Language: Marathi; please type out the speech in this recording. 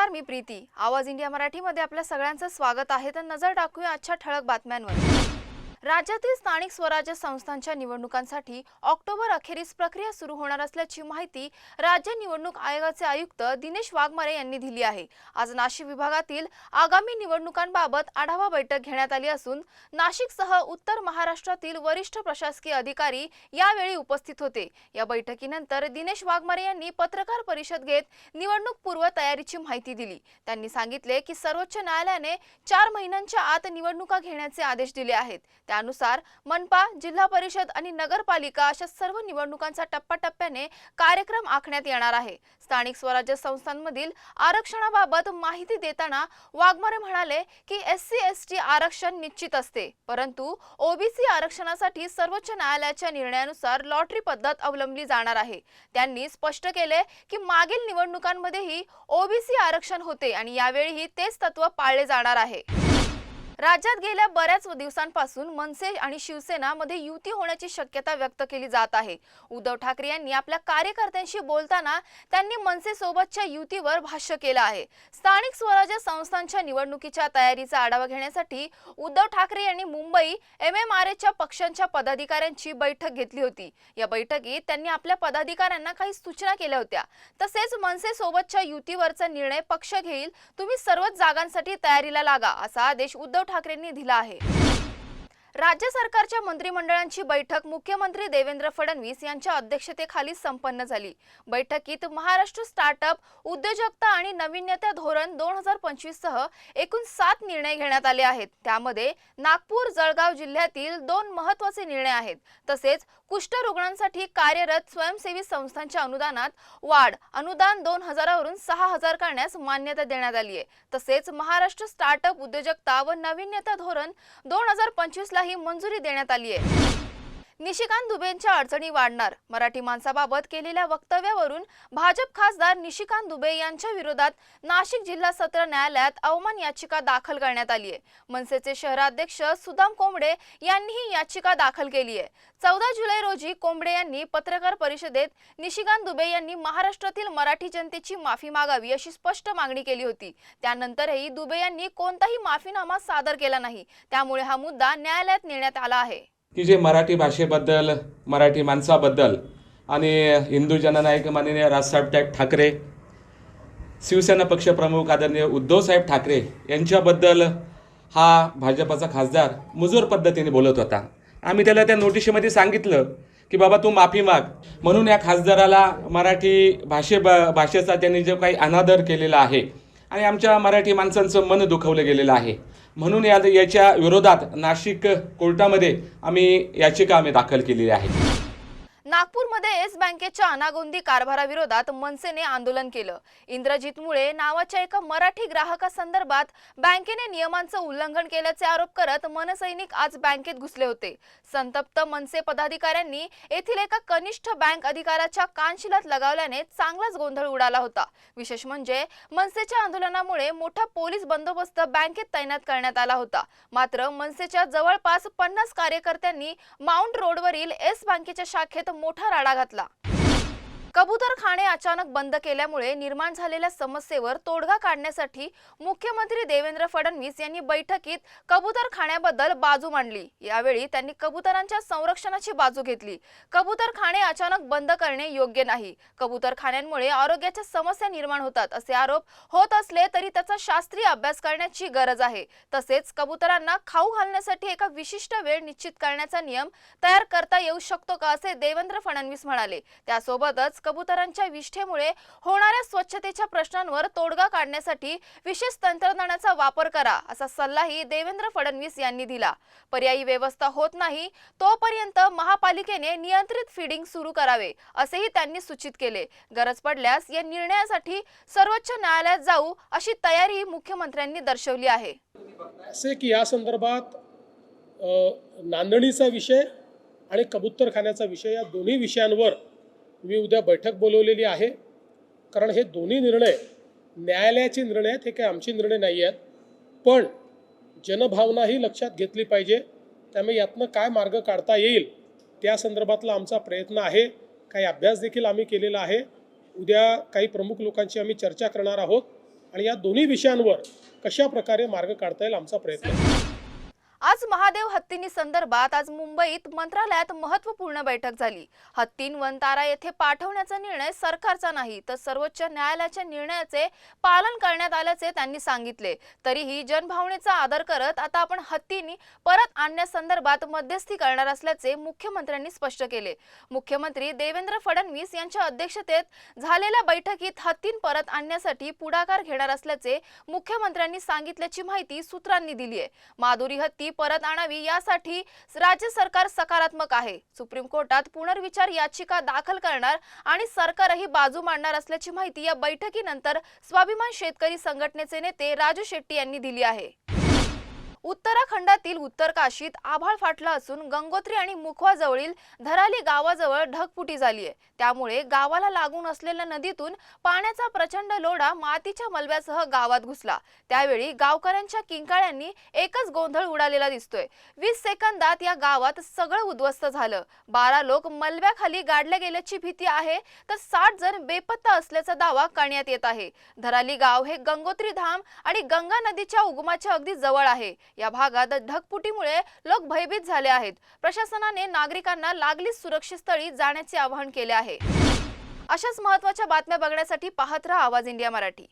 नमस्कार मी प्रीती. आवाज इंडिया मराठीमध्ये आपल्या सगळ्यांचं स्वागत आहे. तर नजर टाकूया आजच्या ठळक बातम्यांवर. राज्यातील स्थानिक स्वराज्य संस्थांच्या निवडणुकांसाठी ऑक्टोबर अखेरीस प्रक्रिया सुरू होणार असल्याची माहिती राज्य निवडणूक आयोगाचे आयुक्त दिनेश वाघमारे यांनी दिली आहे. आज नाशिक विभागातील आगामी निवडणुकांबाबत आढावा बैठक घेण्यात आली असून नाशिकसह उत्तर महाराष्ट्रातील वरिष्ठ प्रशासकीय अधिकारी यावेळी उपस्थित होते. या बैठकीनंतर दिनेश वाघमारे यांनी पत्रकार परिषद घेत निवडणूक पूर्व तयारीची माहिती दिली. त्यांनी सांगितले की सर्वोच्च न्यायालयाने चार महिन्यांच्या आत निवडणुका घेण्याचे आदेश दिले आहेत. त्यानुसार मनपा जिल्हा परिषद आणि नगरपालिका अशा सर्व निवडणुकांचा टप्प्याटप्प्याने कार्यक्रम आखण्यात येणार आहे. स्थानिक स्वराज्य संस्थांमधील आरक्षणाबाबत माहिती देताना वाघमारे म्हणाले की एस सी एस टी आरक्षण निश्चित असते परंतु ओबीसी आरक्षणासाठी सर्वोच्च न्यायालयाच्या निर्णयानुसार लॉटरी पद्धत अवलंबली जाणार आहे. त्यांनी स्पष्ट केले की मागील निवडणुकांमध्येही ओबीसी आरक्षण होते आणि यावेळीही तेच तत्व पाळले जाणार आहे. राज्यात गेल्या बऱ्याच दिवसांपासून मनसे आणि शिवसेना मध्ये युती होण्याची शक्यता व्यक्त केली जात आहे. उद्धव ठाकरे यांनी आपल्या कार्यकर्त्यांशी बोलताना त्यांनी मनसे सोबतच्या युतीवर भाष्य केलं आहे. स्थानिक स्वराज्य संस्थांच्या निवडणुकीच्या तयारीचा आढावा घेण्यासाठी उद्धव ठाकरे यांनी मुंबई एम एम आर एच्या पक्षांच्या पदाधिकाऱ्यांची बैठक घेतली होती. या बैठकीत त्यांनी आपल्या पदाधिकाऱ्यांना काही सूचना केल्या होत्या. तसेच मनसे सोबतच्या युतीवरचा निर्णय पक्ष घेईल. तुम्ही सर्वच जागांसाठी तयारीला लागा असा आदेश उद्धव ठाकरेंनी दिला आहे. राज्य सरकारच्या मंत्रिमंडळांची बैठक मुख्यमंत्री देवेंद्र फडणवीस यांच्या अध्यक्षतेखाली संपन्न झाली. बैठकीत महाराष्ट्र स्टार्टअप उद्योजकता आणि नाविन्यता धोरण दोन हजार पंचवीस सह एकूण सात निर्णय घेण्यात आले आहेत. त्यामध्ये नागपूर जळगाव जिल्ह्यातील दोन महत्त्वाचे निर्णय आहेत. तसेच कुष्ठरुग्णांसाठी कार्यरत स्वयंसेवी संस्थांच्या अनुदानात वाढ अनुदान दोन हजारावरून सहा हजार करण्यास मान्यता देण्यात आली आहे तसेच महाराष्ट्र स्टार्टअप उद्योजकता व नाविन्यता धोरण दोन हजार ही मंजुरी देण्यात आली आहे. निशिकांत दुबेंच्या अडचणी वाढणार. मराठी माणसाबाबत केलेल्या वक्तव्यावरून भाजप खासदार निशिकांत दुबे यांच्या विरोधात नाशिक जिल्हा सत्र न्यायालयात अवमान याचिका दाखल करण्यात आली आहे मनसेचे शहराध्यक्ष सुदाम कोंबडे यांनी ही याचिका दाखल केली आहे चौदा जुलै रोजी कोंबडे यांनी पत्रकार परिषदेत निशिकांत दुबे यांनी महाराष्ट्रातील मराठी जनतेची माफी मागावी अशी स्पष्ट मागणी केली होती. त्यानंतरही दुबे यांनी कोणताही माफीनामा सादर केला नाही. त्यामुळे हा मुद्दा न्यायालयात नेण्यात आला आहे. की जे मराठी भाषेबद्दल मराठी माणसाबद्दल आणि हिंदू जननायक माननीय राजसाहेब ठाकरे शिवसेना पक्षप्रमुख आदरणीय उद्धवसाहेब ठाकरे यांच्याबद्दल हा भाजपाचा खासदार मुजोर पद्धतीने बोलत होता. आम्ही त्याला त्या नोटिशीमध्ये सांगितलं की बाबा तू माफी माग. म्हणून या खासदाराला मराठी भाषे भाषेचा त्यांनी जो काही अनादर केलेला आहे आणि आमच्या मराठी माणसांचं मन दुखवलं गेलेलं आहे. म्हणून या याच्या विरोधात नाशिक कोर्टामध्ये आम्ही याचिका आम्ही दाखल केलेली आहे. नागपूरमध्ये येस बँकेच्या अनागोंदी कारभाराविरोधात मनसेने आंदोलन केलं. इंद्रजित मुळे नावाच्या एका मराठी ग्राहकासंदर्भात बँकेने नियमांचं उल्लंघन केल्याचे आरोप करत मनसैनिक आज बँकेत घुसले होते. संतप्त मनसे पदाधिकाऱ्यांनी येथील एका कनिष्ठ बँक अधिकाऱ्याच्या कानशिलात लगावल्याने चांगलाच गोंधळ उडाला होता. विशेष म्हणजे मनसेच्या आंदोलनामुळे मोठा पोलीस बंदोबस्त बँकेत तैनात करण्यात आला होता. मात्र मनसेच्या जवळपास पन्नास कार्यकर्त्यांनी माउंट रोडवरील येस बँकेच्या शाखेत मोठा राडा घातला. कबूतरखाने अचानक बंद केल्यामुळे निर्माण झालेल्या समस्येवर तोडगा काढण्यासाठी मुख्यमंत्री देवेंद्र फडणवीस यांनी बैठकीत कबूतरखान्याबद्दल बाजू मांडली. यावेळी त्यांनी कबुतरांच्या संरक्षणाची बाजू घेतली. कबूतरखाने अचानक बंद करणे योग्य नाही. कबूतरखान्यांमुळे आरोग्याच्या समस्या निर्माण होतात असे आरोप होत असले तरी त्याचा शास्त्रीय अभ्यास करण्याची गरज आहे. तसेच कबुतरांना खाऊ घालण्यासाठी एका विशिष्ट वेळ निश्चित करण्याचा नियम तयार करता येऊ शकतो का असे देवेंद्र फडणवीस म्हणाले. त्यासोबतच कबुतरांच्या विष्ठेमुळे होणाऱ्या स्वच्छतेच्या प्रश्नांवर तोडगा काढण्यासाठी विशेष तंत्रज्ञानाचा वापर करा असा सल्लाही देवेंद्र फडणवीस यांनी दिला. पर्यायी व्यवस्था होत नाही तोपर्यंत महापालिकेने नियंत्रित फिडिंग सुरू करावे असेही त्यांनी सूचित केले. गरज पडल्यास या निर्णयासाठी सर्वोच्च न्यायालयात जाऊ अशी तयारी मुख्यमंत्र्यांनी दर्शवली आहे. असे की या संदर्भात नांदणीचा विषय आणि कबूतरखान्याचा विषय या दोन्ही विषयांवर मी उद्या बैठक बोलवलेली आहे. कारण हे दोन्ही निर्णय न्यायालयाचे निर्णय आहेत हे काही आमचे निर्णय नाही आहेत. पण जनभावनाही लक्षात घेतली पाहिजे. त्यामुळे यातनं काय मार्ग काढता येईल त्या संदर्भातला आमचा प्रयत्न आहे. काही अभ्यास देखील आम्ही केलेला आहे. उद्या काही प्रमुख लोकांची आम्ही चर्चा करणार आहोत. आणि या दोन्ही विषयांवर कशा प्रकारे मार्ग काढता येईल आमचा प्रयत्न आहे. आज महादेव हत्तींनी संदर्भात आज मुंबईत मंत्रालयात महत्त्वपूर्ण बैठक झाली. हत्तीन वनतारा येथे पाठवण्याचा निर्णय सरकारचा नाही तर सर्वोच्च न्यायालयाच्या निर्णयाचे पालन करण्यात आल्याचे त्यांनी सांगितले. तरीही जनभावनेचा आदर करत आता आपण हत्तींनी परत आणण्यासंदर्भात मध्यस्थी करणार असल्याचे मुख्यमंत्र्यांनी स्पष्ट केले. मुख्यमंत्री देवेंद्र फडणवीस यांच्या अध्यक्षतेत झालेल्या बैठकीत हत्तीन परत आणण्यासाठी पुढाकार घेणार असल्याचे मुख्यमंत्र्यांनी सांगितल्याची माहिती सूत्रांनी दिली आहे माधुरी हत्ती परत आणावी यासाठी राज्य सरकार सकारात्मक आहे. सुप्रीम कोर्टात पुनर्विचार याचिका दाखल करणार आणि सरकारही बाजू मांडणार असल्याची माहिती या बैठकीनंतर स्वाभिमान शेतकरी संघटनेचे नेते राजू शेट्टी यांनी दिली आहे. उत्तराखंडातील उत्तरकाशीत आभाळ फाटलं असून गंगोत्री आणि मुखवाजवळील धराली गावाजवळ ढगफुटी झाली आहे. त्यामुळे गावाला लागून असलेल्या नदीतून पाण्याचा प्रचंड लोढा मातीच्या मलब्यासह गावात घुसला. त्यावेळी गावकऱ्यांच्या किंकाळ्यांनी एकच गोंधळ उडालेला दिसतोय. वीस सेकंदात या गावात सगळं उद्ध्वस्त झालं. बारा लोक मलब्याखाली गाडल्या गेल्याची भीती आहे तर साठ जण बेपत्ता असल्याचा दावा करण्यात येत आहे. धराली गाव हे गंगोत्री धाम आणि गंगा नदीच्या उगमाच्या अगदी जवळ आहे. या भागात ढगपुटीमुळे लोक भयभीत झाले आहेत. प्रशासनाने नागरिकांना लागलीच सुरक्षित स्थळी जाण्याचे आवाहन केले आहे. अशाच महत्त्वाच्या बातम्या बघण्यासाठी पाहत राहा आवाज इंडिया मराठी.